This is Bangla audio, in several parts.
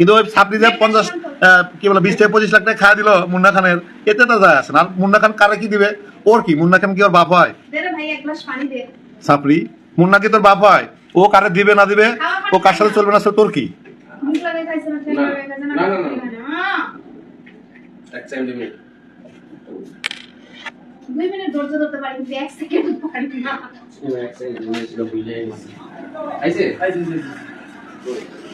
কিন্তু ওই ছাত্রী যে পঞ্চাশ আহ, কি বলে বিশ থেকে পঁচিশ লাখ টাকা খাওয়া দিল মুন্না খানের এতে তো যায় আসে না। আর মুন্না খান কারে কি দিবে? ওর কি? মুন্না খান কি ওর বাপ হয়? দে রে ভাই এক গ্লাস পানি দে। সাপড়ি মুন্না কি তোর বাপ হয়? ও কারে দিবে না দিবে? ও কার সাথে চলবে না সে তোর দুই মিনিট ধৈর্য ধরতে পারি কিন্তু এক সেকেন্ড পারি না। এক সেকেন্ড বুঝে আইছে? কি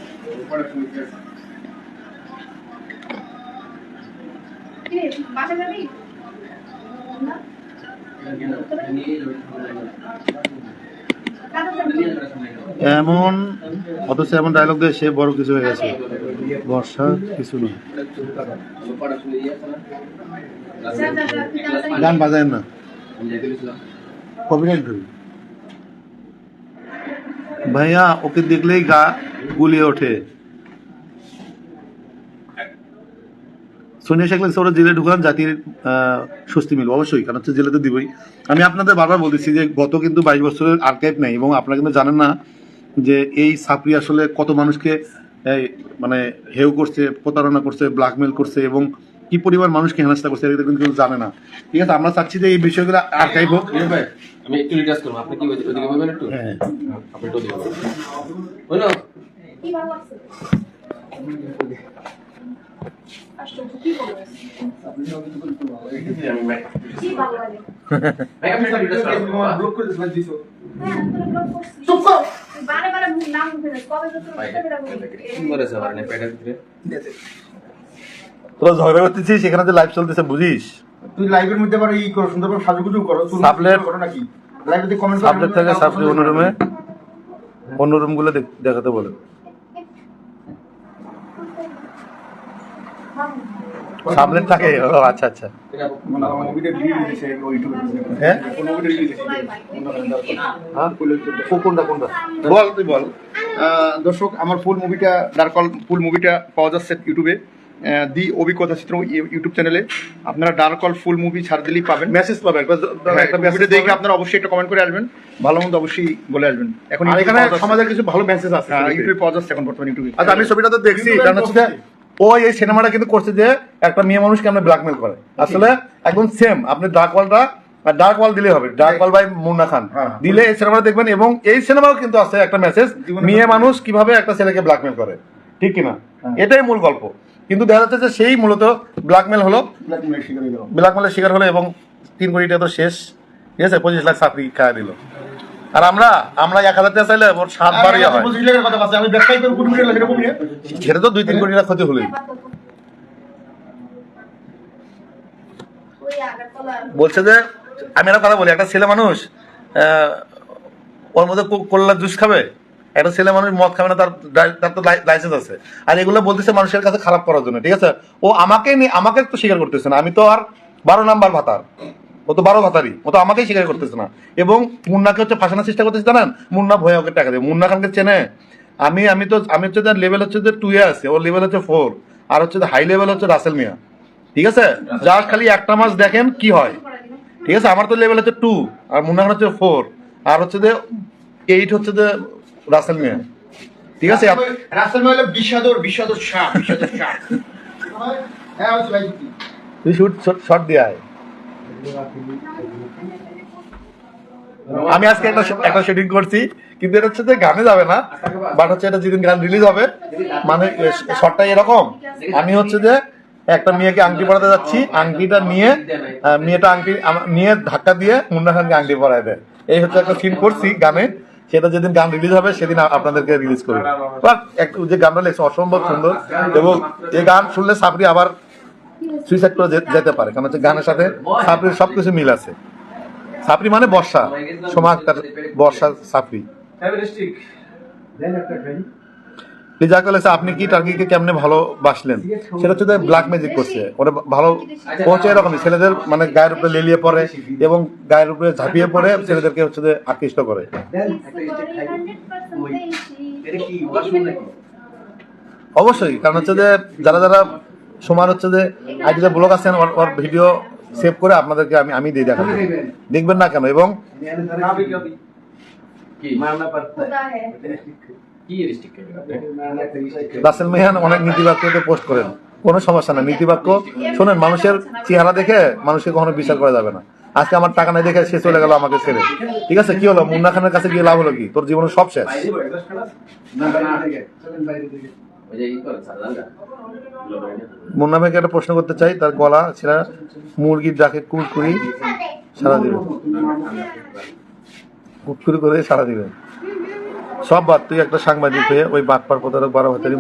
এমন, অথচ এমন ডায়লগ দিয়ে সে বড় কিছু হয়ে গেছে। বর্ষা কিছু নয়। গান বাজায় না। কপিরাইট ভাইয়া, ওকে দেখলেই গা গুলিয়ে ওঠে। সোনিয়া শেখ ওরা জেলে ঢুকান জাতির স্বস্তি মিলবে। অবশ্যই, কারণ হচ্ছে জেলে তো দিবই। আমি আপনাদের বারবার বলতেছি যে গত কিন্তু বাইশ বছরের আর্কাইভ নেই, এবং আপনারা কিন্তু জানেন না যে এই সাপড়ি আসলে কত মানুষকে মানে হেউ করছে, প্রতারণা করছে ব্ল্যাকমেল করছে, এবং কি পরিমাণ মানুষকে হেনস্থা করছে, এটা কিন্তু জানে না। ঠিক আছে, আমরা চাচ্ছি যে এই বিষয়গুলো আর্কাইভ হোক। আমি একটু রিটার্স করব আপনি কি ওইদিকে ওইদিকে বলবেন একটু? হ্যাঁ। আপনি একটু ওইদিকে বলবেন। কি ভালো আমি তোরে ঝগড়া করতেছিস সেখানে যে লাইভ চলতেছে বুঝিস? তুই লাইভের মধ্যে আবার ই করো সুন্দর করে সাজুগুজু করো সাবলেট- করো নাকি? লাইভে কমেন্ট সাবজেক্ট থেকে সাবজেক্ট অন্য রুমে অন্য রুমগুলো দেখাতে বলে। সাবলেট থাকে? ও আচ্ছা আচ্ছা। হ্যাঁ। হ্যাঁ? কো- কোনটা কোনটা? বল তুই বল। দর্শক আমার ফুল মুভিটা ডার্কল ফুল মুভিটা পাওয়া যাচ্ছে ইউটিউবে দি অভিজ্ঞতা চিত্র ইউ- ইউটিউব চ্যানেলে আপনারা ডার্কল ফুল মুভি ছাড় দিলেই পাবেন। মেসেজ পাবে একটা হ্যাঁ, মুভিটা মেসেজ দেখে আপনারা অবশ্যই একটা কমেন্ট করে আসবেন। ভালো মন্দ অবশ্যই বলে আসবেন। এখন এখানে সমাজের কিছু ভালো মেসেজ আছে। হ্যাঁ, ইউটিউবে পাওয়া যাচ্ছে এখন বর্তমানে ইউটিউবে আচ্ছা আমি ছবিটা তো দেখছি। কারণ হচ্ছে ও এই সিনেমাটা কিন্তু করছে যে একটা মেয়ে মানুষকে আমরা ব্ল্যাকমেল করে। আসলে একদম সেম আপনি ডার্ক ওয়ালটা ডার্ক ওয়াল দিলে হবে। Dark wall by Munna Khan হ্যাঁ। দিলে এই সিনেমাটা দেখবেন এবং এই সিনেমাও কিন্তু আছে একটা মেসেজ মেয়ে মানুষ কীভাবে একটা ছেলেকে ব্ল্যাকমেল করে। ঠিক কিনা? হ্যাঁ। এটাই মূল গল্প। কিন্তু দেখা যাচ্ছে যে সেই মূলত ব্ল্যাকমেল হলো। ব্ল্যাকমেলের শিকার হলো এবং তিন কোটি টাকা তো শেষ। ঠিক আছে পঁচিশ লাখ চাকরি খাওয়া দিল। আর আমরা আমরা এক হাজার টাকা চাইলে ওর সাত বারই আর হয়। সেটা তো দুই তিন কোটি টাকা ক্ষতি হলোই। বলছে যে আমি একটা কথা বলি একটা ছেলে মানুষ আহ, ওর মধ্যে কো- কোল্লা জুস খাবে? একটা ছেলে মানুষ মদ খাবে না, তার তার তো লাইসেন্স আছে। আর এগুলো বলতেছে মানুষের কাছে খারাপ করার জন্য, ঠিক আছে? ও আমাকে আমাকে তো স্বীকার করতেছে না। আমি তো আর বারো নাম্বার ভাতার। ও তো বারো ভাতারই। ও তো আমাকেই স্বীকার করতেছে না। এবং মুন্নাকে হচ্ছে ফাঁসানোর চেষ্টা করতেছে, জানেন? মুন্না ভয়ে ওকে টাকা দেবে মুন্না খানকে চেনে। আমি আমি তো, আমি হচ্ছে যে লেভেল হচ্ছে যে টু এ আছে। ওর লেভেল হচ্ছে ফোর আর হচ্ছে হাই লেভেল হচ্ছে রাসেল মিয়া। ঠিক আছে? জাস্ট খালি একটা মাস দেখেন কি হয়। ঠিক আছে? আমার তো লেভেল হচ্ছে টু আর মুন্না খান হচ্ছে ফোর আর হচ্ছে যে এইট হচ্ছে যে রাসেল মিয়া। ঠিক আছে? রাসেল মহিলা বিষাদর বিষাদর শাহ বিষাদর শাহ হ্যাঁ ভাই। তুই শুট শর্ট দিয়ে আয়। আমি আজকে একটা একটা শুটিং করছি কিন্তু এটা হচ্ছে যে গানে যাবে না বাট হচ্ছে এটা যেদিন গান রিলিজ হবে মানে শর্টটা এরকম। আমি হচ্ছে যে একটা মেয়েকে আংটি পরাতে যাচ্ছি আংটিটা নিয়ে মেয়েটা আংটি নিয়ে ধাক্কা দিয়ে মুন্না খানকে আংটি পরায় দেয়। এই হচ্ছে একটা সিন করছি গানে। সেটা যেদিন গান রিলিজ হবে সেদিন আপনাদেরকে রিলিজ করি। বাট একটু যে গানটা লেগেছে অসম্ভব সুন্দর। এবং এই গান শুনলে সাপড়ি আবার সুইসাইড করে যেতে পারে। কারণ হচ্ছে গানের সাথে সাপড়ির সবকিছু মিল আছে। সাপড়ি মানে বর্ষা। সমাজ তার বর্ষা সাপড়ি লিজা কলেছে আপনি কি টার্গিকে কেমনে ভালোবাসলেন? সেটা হচ্ছে ব্ল্যাক ম্যাজিক করছে। ওরা ভালো ও হচ্ছে এরকমই ছেলেদের মানে গায়ের উপরে লেলিয়ে পড়ে এবং গায়ের উপরে ঝাঁপিয়ে পড়ে ছেলেদেরকে হচ্ছে যে আকৃষ্ট করে। অবশ্যই কারণ হচ্ছে যে যারা যারা সমান হচ্ছে যে আইডিতে ব্লগ আছেন ওর ওর ভিডিও সেভ করে আপনাদেরকে আমি আমি দিয়ে দেখাবো দেখবেন না কেন? এবং রাসেল মেহান অনেক নীতিবাক্যতে পোস্ট করেন কোনো সমস্যা না নীতিবাক্য শোনেন মানুষের চেহারা দেখে মানুষকে কখনো বিচার করা যাবে না আজকে আমার টাকা নাই দেখে সে চলে গেল আমাকে ছেড়ে ঠিক আছে কি হলো মুন্না খানের কাছে গিয়ে লাভ হলো কি তোর জীবনের সব শেষ মুন্না ভাইকে একটা প্রশ্ন করতে চাই তার গলা সেটা মুরগির ডাকে কুড়কুড়ি সারা দিবে কুটকুড়ি করে সারা দিবে সব বাদ, তুই একটা সাংবাদিক হয়ে ওই বাটপার প্রতারক বারো হাতারি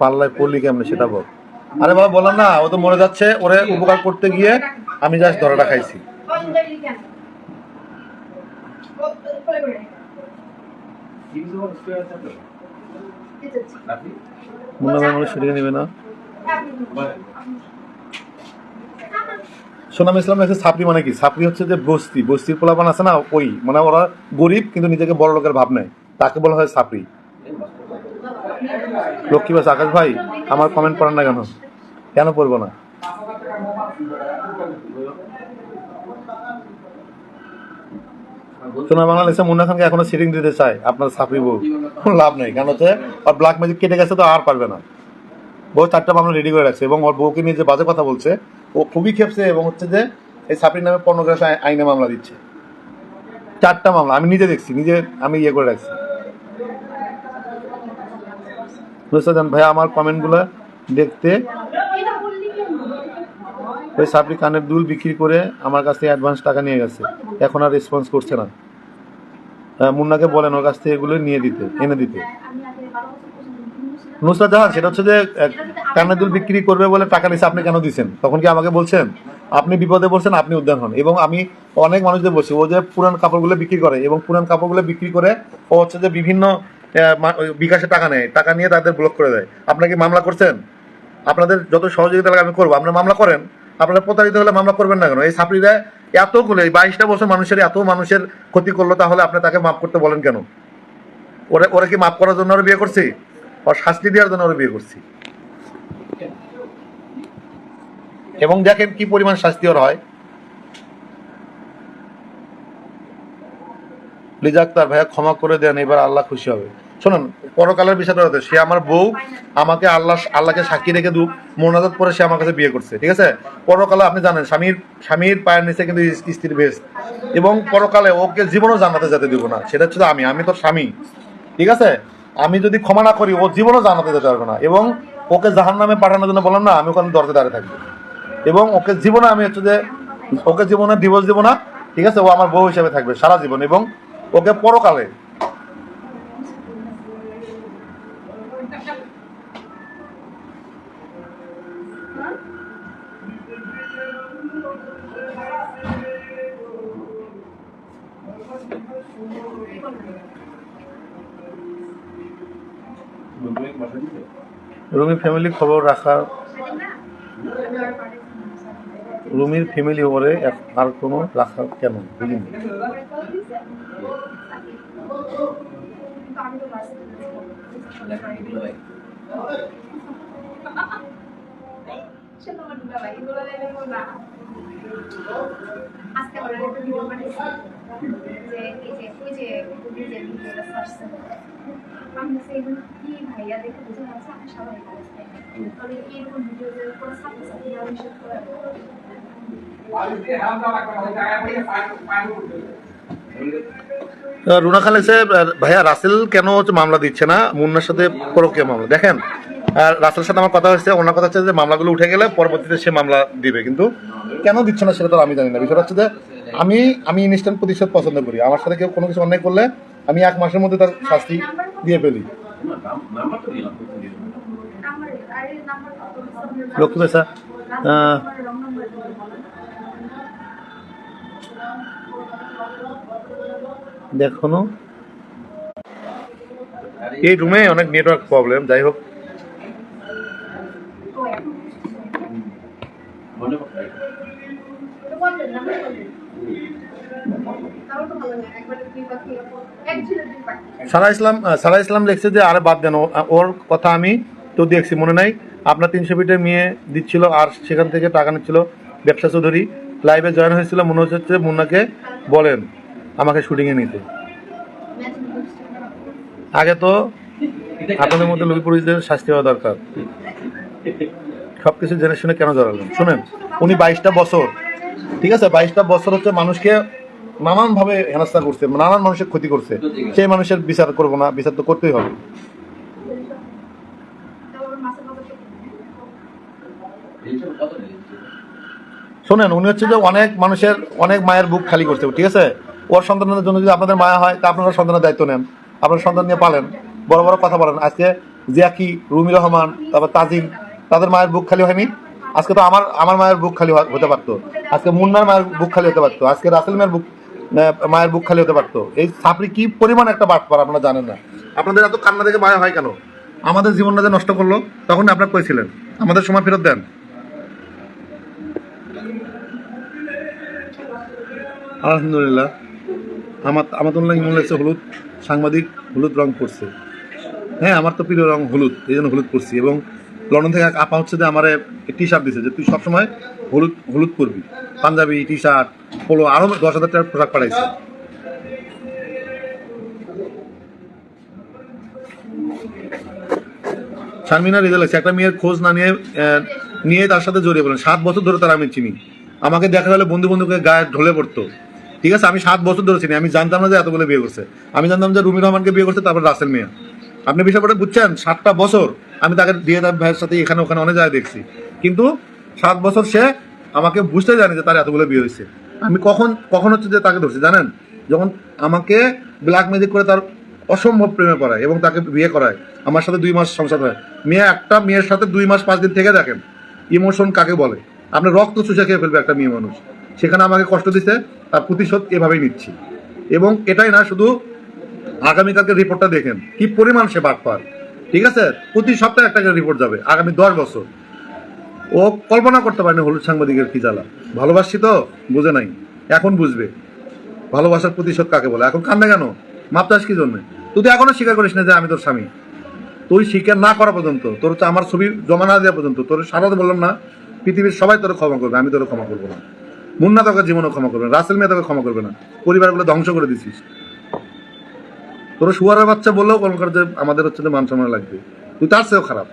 পাল্লায় পড়লি কেমনে সেটা বল। আরে বাবা, বললাম না, ও তো মরে যাচ্ছে, ওরে উপকার করতে গিয়ে আমি জাস্ট ধরাটা খাইছি। মুন্না মানুষ সেদিকে নেবে না? সোনাম ইসলাম হচ্ছে ছাপড়ি মানে কি? ছাপড়ি হচ্ছে যে বস্তি। বস্তির পোলাপান আছে না? ওই। মানে ওরা গরিব, কিন্তু নিজেকে বড় লোকের ভাব নেয়। তাকে বলা হয় ছাপড়ি। লক্ষ্মী বাস, আকাশ ভাই, আমার কমেন্ট পড়েন না কেন? কেন পড়ব না? সোনা বাংলাদেশে মুন্না খানকে এখনও সিটিং দিতে চায়। আপনার ছাপড়ি বউ। লাভ নেই। কারণ হচ্ছে আর ব্ল্যাক ম্যাজিক কেটে গেছে তো আর পারবে না। বউ চারটা মামলা রেডি করে রাখছে এবং ওর বউকে নিয়ে যে বাজে কথা বলছে ও খুবই খেপছে এবং হচ্ছে যে এই সাপড়ির নামে পর্নোগ্রাফি আইনে মামলা দিচ্ছে। চারটা মামলা আমি নিজে দেখছি নিজে আমি ইয়ে করে রাখছি। নুসরাত ভাই আমার কমেন্টগুলো দেখতে। ওই সাপড়ি কানের দুল বিক্রি করে আমার কাছ থেকে অ্যাডভান্স টাকা নিয়ে গেছে। এখন আর রেসপন্স করছে না। আহ, মুন্নাকে বলেন ওর কাছ থেকে এগুলো নিয়ে দিতে এনে দিতে। নুসরাত জাহান সেটা হচ্ছে যে আহ, কানের দুল বিক্রি করবে বলে টাকা নিচ্ছে আপনি কেন দিচ্ছেন তখন কি আমাকে বলছেন? আপনি বিপদে পড়ছেন আপনি উদ্যান হন। এবং আমি অনেক মানুষদের বলছি ও যে পুরান কাপড়গুলো বিক্রি করে এবং পুরান কাপড়গুলো বিক্রি করে ও হচ্ছে যে বিভিন্ন বিকাশে টাকা নেয় টাকা নিয়ে তাদের ব্লক করে দেয়। আপনাকে মামলা করছেন? আপনাদের যত সহযোগিতা লাগে আমি করব। আপনারা মামলা করেন। আপনারা প্রতারিত হলে মামলা করবেন না কেন? এই সাপড়িরা এতগুলো এই বাইশটা বছর মানুষের এত মানুষের ক্ষতি করল তাহলে আপনি তাকে মাফ করতে বলেন কেন? ওরা ওরা কি মাফ করার জন্য ওরা বিয়ে করছি? ওর শাস্তি দেওয়ার জন্য ওরা বিয়ে করছি? এবং দেখেন কি পরিমাণ শাস্তি ওর হয়। লিজা আক্তার ভাইয়া ক্ষমা করে দেন, এবার আল্লাহ খুশি হবে। শোনেন, পরকালের বিষয়টা সে আমার বউ, আমাকে আল্লাহ, আল্লাহকে সাক্ষী রেখে দু মোনাজাত পরে সে আমার কাছে বিয়ে করছে, ঠিক আছে? পরকালে আপনি জানেন, স্বামীর স্বামীর পায়ের নিচে কিন্তু স্ত্রীর বেশ। এবং পরকালে ওকে জীবনও জানাতে যেতে দিব না, সেটা হচ্ছে আমি আমি তোর স্বামী, ঠিক আছে? আমি যদি ক্ষমা না করি, ও জীবনও জানাতে যেতে পারবে না। এবং ওকে জাহান নামে পাঠানোর জন্য বললাম না, আমি ওখানে দরজা দাঁড়িয়ে থাকব। এবং ওকে জীবনে আমি হচ্ছে যে, ওকে জীবনে ডিভোর্স দেবো না, ঠিক আছে? ও আমার বউ হিসেবে থাকবে সারা জীবন এবং ওকে পরকালে রুমি ফ্যামিলি খবর রাখার রুমির ফ্যামিলি এক- আর কোনো রাখার কেন? বুঝিনি আমি আমি সেই ভাইয়া দেখে অবস্থায় তবে ভিডিও কোনো সাথে সাথে আমি করে রুনা খান এসে ভাইয়া, রাসেল কেন হচ্ছে মামলা দিচ্ছে না? মুন্নার সাথে পরকীয় মামলা। দেখেন আর রাসেলের সাথে আমার কথা হচ্ছে ওনার কথা হচ্ছে যে মামলাগুলো উঠে গেলে পরবর্তীতে সে মামলা দিবে, কিন্তু কেন দিচ্ছে না সেটা তো আমি জানি না। বিষয়টা হচ্ছে যে আমি আমি ইনস্ট্যান্ট প্রতিশোধ পছন্দ করি। আমার সাথে কেউ কোনো কিছু অন্যায় করলে আমি এক মাসের মধ্যে তার শাস্তি দিয়ে ফেলি। লক্ষ্মী পেশা দেখুন। এই রুমে অনেক নেটওয়ার্ক প্রবলেম যাই হোক। সারা ইসলাম সারা ইসলাম লিখছে যে, আরে বাদ দেন ওর কথা আমি তো দেখছি, মনে নাই। আপনার তিনশো ফিটের মেয়ে দিচ্ছিল আর সেখান থেকে টাকা নিচ্ছিল ব্যবসা চৌধুরী। লাইভে জয়েন হয়েছিল, মনে হচ্ছে মুন্নাকে বলেন। আমাকে শুটিংয়ে নিতে। আগে তো আপনাদের মধ্যে লুবি পুরুষদের শাস্তি হওয়া দরকার। সবকিছু জেনে শুনে কেন জড়ালেন? শুনেন, উনি বাইশটা বছর, ঠিক আছে, বাইশটা বছর হচ্ছে মানুষকে নানান ভাবে হেনস্থা করছে, নানান মানুষের ক্ষতি করছে। সেই মানুষের বিচার করব না, বিচার তো করতেই হবে। শোনেন, উনি হচ্ছে যে অনেক মানুষের, অনেক মায়ের বুক খালি করছে, ঠিক আছে? ওর সন্তানের জন্য যদি আপনাদের মায়া হয়, তা আপনারা সন্তানের দায়িত্ব নেন। আপনার সন্তান নিয়ে পালেন। বড় বড় কথা বলেন। আজকে জিয়াকি, রুমি রহমান, তারপর তাজিম তাদের মায়ের বুক খালি হয়নি। আজকে তো আমার আমার মায়ের বুক খালি হতে পারতো। আজকে মুন্নার মায়ের বুক খালি হতে পারতো। আজকে রাসেল মায়ের বুক মায়ের বুক খালি হতে পারতো। এই সাপড়ি কি পরিমাণ একটা বাট পার আপনারা জানেন না। আপনাদের এত কান্না দেখে মায়া হয় কেন? আমাদের জীবনটা যে নষ্ট করল, তখন আপনারা কইছিলেন আমাদের সময় ফেরত দেন। আলহামদুলিল্লাহ। আমার আমার তো মনে হচ্ছে হলুদ সাংবাদিক, হলুদ রং করছে হ্যাঁ আমার তো প্রিয় রং হলুদ, এই জন্য হলুদ করছি এবং লন্ডন থেকে আপা হচ্ছে যে আমার টি শার্ট দিছে যে তুই সবসময় হলুদ হলুদ করবি পাঞ্জাবি টি শার্ট পোলো আরও দশ হাজার টাকার পোশাক পাঠাইছে। শারমিনা রেজাল্ট আছে একটা মেয়ের খোঁজ না নিয়ে নিয়ে তার সাথে জড়িয়ে পড়লেন। সাত বছর ধরে তার আমি চিনি। আমাকে দেখা গেলে বন্ধু বন্ধুকে গায়ে ঢলে পড়তো। ঠিক আছে, আমি সাত বছর ধরে চিনি, আমি জানতাম না যে এতগুলো বিয়ে করছে। আমি জানতাম যে রুমি রহমানকে বিয়ে করছে, তারপর রাসেল মিয়া। আপনি বিষয়টা বুঝছেন, সাতটা বছর আমি তাকে দিয়ে তার ভাইয়ের সাথে এখানে ওখানে অনেক জায়গায় দেখছি। কিন্তু সাত বছর সে আমাকে বুঝতে জানি যে তার এতগুলো বিয়ে হয়েছে। আমি কখন কখন হচ্ছে যে তাকে ধরছি, জানেন? যখন আমাকে ব্ল্যাক ম্যাজিক করে তার অসম্ভব প্রেমে পড়ায় এবং তাকে বিয়ে করায়, আমার সাথে দুই মাস সংসার হয়। মেয়ে একটা মেয়ের সাথে দুই মাস পাঁচ দিন থেকে দেখেন, ইমোশন কাকে বলে? আপনি রক্ত চুষে খেয়ে ফেলবে একটা মেয়ে মানুষ। সেখানে আমাকে কষ্ট দিতে তার প্রতিশোধ এভাবেই নিচ্ছি। এবং এটাই না, শুধু আগামীকালকে রিপোর্টটা দেখেন, কি পরিমাণ সে বাদ পার ঠিক আছে? প্রতি সপ্তাহে একটা করে রিপোর্ট যাবে, আগামী দশ বছর। ও কল্পনা করতে পারেনি হলুদ সাংবাদিকের কি জ্বালা। ভালোবাসছি তো? বুঝে নাই। এখন বুঝবে। ভালোবাসার প্রতিশোধ কাকে বলে? এখন কান্দে কেন? মাপ মাপতাস কি জন্য? তুই তো এখনও স্বীকার করিস না যে আমি তোর স্বামী। তুই স্বীকার না করা পর্যন্ত, তোর হচ্ছে আমার ছবি জমা না দেওয়া পর্যন্ত, তোর সারাতে বললাম না, পৃথিবীর সবাই তোর ক্ষমা করবে, আমি তোর ক্ষমা করব না। মুন্না তোকে জীবনও ক্ষমা করবে না, রাসেল মেয়ে তোকে ক্ষমা করবে না, পরিবারগুলো ধ্বংস করে দিছিস তোর শুয়ারের বাচ্চা বললেও যে আমাদের হচ্ছে মান সম্মান লাগবে। তুই তার চেয়েও খারাপ।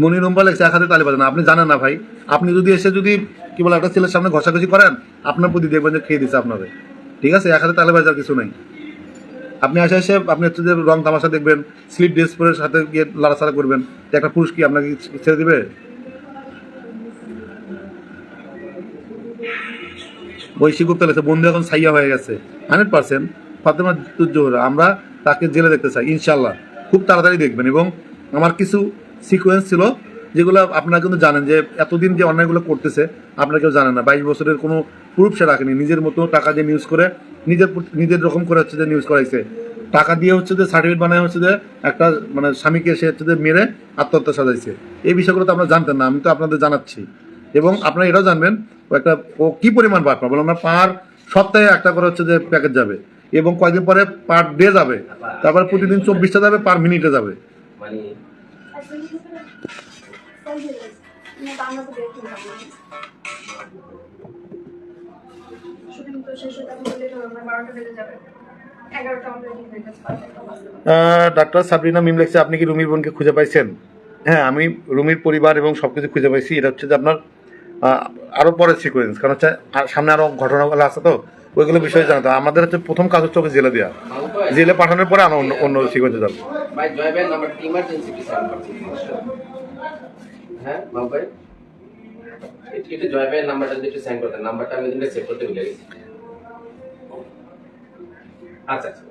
মনি রুম্বা লেগছে এক হাতে তালি বাজান। আপনি জানেন না ভাই, আপনি যদি এসে যদি কি বলে একটা ছেলের সামনে ঘষাঘষি করেন, আপনার প্রতি দেখবেন যে খেয়ে দিচ্ছে আপনারে ঠিক আছে, এক হাতে তালি বাজার কিছু নেই। আপনি আসে এসে আপনি হচ্ছে যে রং তামাশা দেখবেন স্লিপ ড্রেস পরে সাথে গিয়ে লাড়াছাড়া করবেন একটা পুরুষ কি আপনাকে ছেড়ে দেবে? ঐশী গুপ্তা লেগেছে বন্ধু এখন সাইয়া হয়ে গেছে হান্ড্রেড পার্সেন্ট ফাতেমা জোহরা আমরা তাকে জেলে দেখতে চাই ইনশাল্লাহ খুব তাড়াতাড়ি দেখবেন এবং আমার কিছু সিকোয়েন্স ছিল যেগুলো আপনারা কিন্তু জানেন যে এতদিন যে অন্যায়গুলো করতেছে, আপনারা কেউ জানেন না। বাইশ বছরের কোনো প্রুফ সে রাখেনি। নিজের মতো টাকা দিয়ে নিউজ করে, নিজের নিজের রকম করে হচ্ছে যে নিউজ করাইছে। টাকা দিয়ে হচ্ছে যে সার্টিফিকেট বানায় হচ্ছে যে একটা মানে স্বামীকে সে হচ্ছে যে মেরে আত্মহত্যা সাজাইছে। এই বিষয়গুলো তো আপনারা জানতেন না, আমি তো আপনাদের জানাচ্ছি। এবং আপনারা এটাও জানবেন, ও একটা, ও কি পরিমাণ পাঠ পাবে আমরা পার সপ্তাহে একটা করে হচ্ছে যে প্যাকেজ যাবে। এবং কয়েকদিন পরে পার ডে যাবে। তারপরে প্রতিদিন চব্বিশটা যাবে পার মিনিটে যাবে। ডাক্তার সাবরিনা মিম লেখছে আপনি কি রুমির বোনকে খুঁজে পাইছেন? হ্যাঁ আমি রুমির পরিবার এবং সব কিছু খুঁজে পাইছি। এটা হচ্ছে যে আপনার আহ, আরও পরের সিকোয়েন্স কারণ হচ্ছে সামনে আরও ঘটনাগুলো আছে তো ওইগুলো বিষয়ে জানাতে আমাদের হচ্ছে প্রথম কাজ হচ্ছে ওকে জেলে দেওয়া জেলে পাঠানোর পরে আমরা অন্য অন্য সিকোয়েন্সে যাব ভাই জয় ভাইয়ের নাম্বারটা ইমার্জেন্সি কি সেন্ড করছি হ্যাঁ বাবু ভাই? এটা- এটা জয় ভাইয়ের নাম্বারটা যদি একটু সেন্ড করতেন নাম্বারটা আমি ওদিনকে সেভ করতে ভুলে গেছি। আচ্ছা আচ্ছা।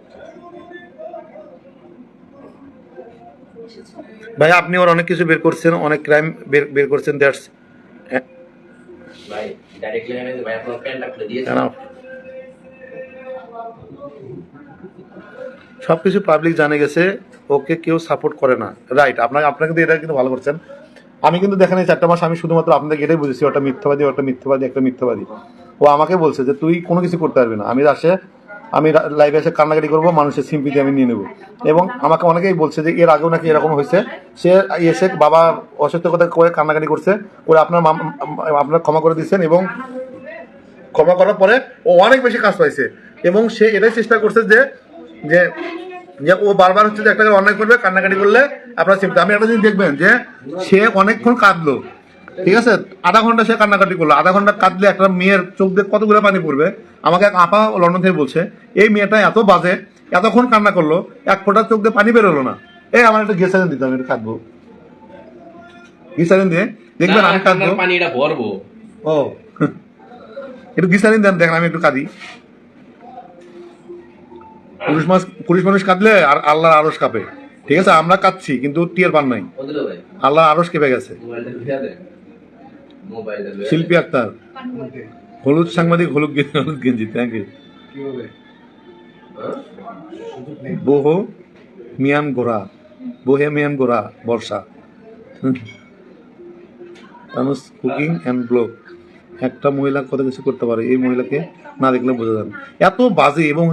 ভাই আপনি ওর অনেক কিছু বের করছেন অনেক ক্রাইম বের বের করছেন দ্যাটস ভাই ডাইরেক্টলি আমি ভাই আপনার প্যান্টটা খুলে দিয়েছি। সব কিছু পাবলিক জানে গেছে ওকে কেউ সাপোর্ট করে না। রাইট আপনাকে আপনাকে কিন্তু এটা কিন্তু ভালো করছেন। আমি কিন্তু দেখেন এই চারটা মাস আমি শুধুমাত্র আপনাদের এটাই বুঝেছি, ওটা মিথ্যাবাদী ওটা মিথ্যাবাদী, একটা মিথ্যাবাদী। ও আমাকে বলছে যে, তুই কোনো কিছু করতে পারবি না। আমি আসে আমি লাইভে এসে কান্নাকাটি করব, মানুষের সিম্পিতে আমি নিয়ে নেব। এবং আমাকে অনেকেই বলছে যে, এর আগেও নাকি এরকম হয়েছে। সে এসে বাবা অসুস্থ কথা করে কান্নাকাটি করছে, করে আপনার আপনার ক্ষমা করে দিচ্ছেন এবং ক্ষমা করার পরে ও অনেক বেশি কাজ পাইছে। এবং সে এটাই চেষ্টা করছে যে যে যে ও বারবার হচ্ছে যে একটা অন্যায় করবে কান্নাকাটি করলে আপনার সিম্পতি আমি একটা জিনিস দেখবেন যে সে অনেকক্ষণ কাঁদলো ঠিক আছে? আধা ঘণ্টা সে কান্নাকাটি করল আধা ঘণ্টা কাঁদলে একটা মেয়ের চোখ দিয়ে কতগুলো পানি পড়বে? আমাকে এক আপা লন্ডন থেকে বলছে এই মেয়েটা এত বাজে এতক্ষণ কান্না করল এক ফোঁটা চোখ দিয়ে পানি বেরোলো না। এই আমার একটা গেসারিন দিতে আমি একটু কাঁদবো। গেসারিন দিয়ে দেখবেন আমি কাঁদবো। পানি এটা ভরবো। ও। একটু গিসারিন দেন দেখেন আমি একটু কাঁদি। পুরুষ মাস পুরুষ মানুষ কাঁদলে আর আল্লাহর আরস কাঁপে। ঠিক আছে আমরা কাঁদছি কিন্তু টিয়ার পান নাই। বন্ধু ভাই। আল্লাহ আরস কেঁপে গেছে। মোবাইলটা লুকিয়ে দে মোবাইলটা লুকিয়ে শিল্পী আক্তার। হলুদ সাংবাদিক হলুদ গেঞ্জি হলুদ গেঞ্জি থ্যাংক ইউ বহু মিয়ান গোরা। বোহে মিয়ান গোরা বর্ষা। মানুষ কুকিং অ্যান্ড ব্লগ। একটা মহিলা কত কিছু করতে পারে এই মহিলাকে না দেখলে বোঝা যাবে এত বাজে এবং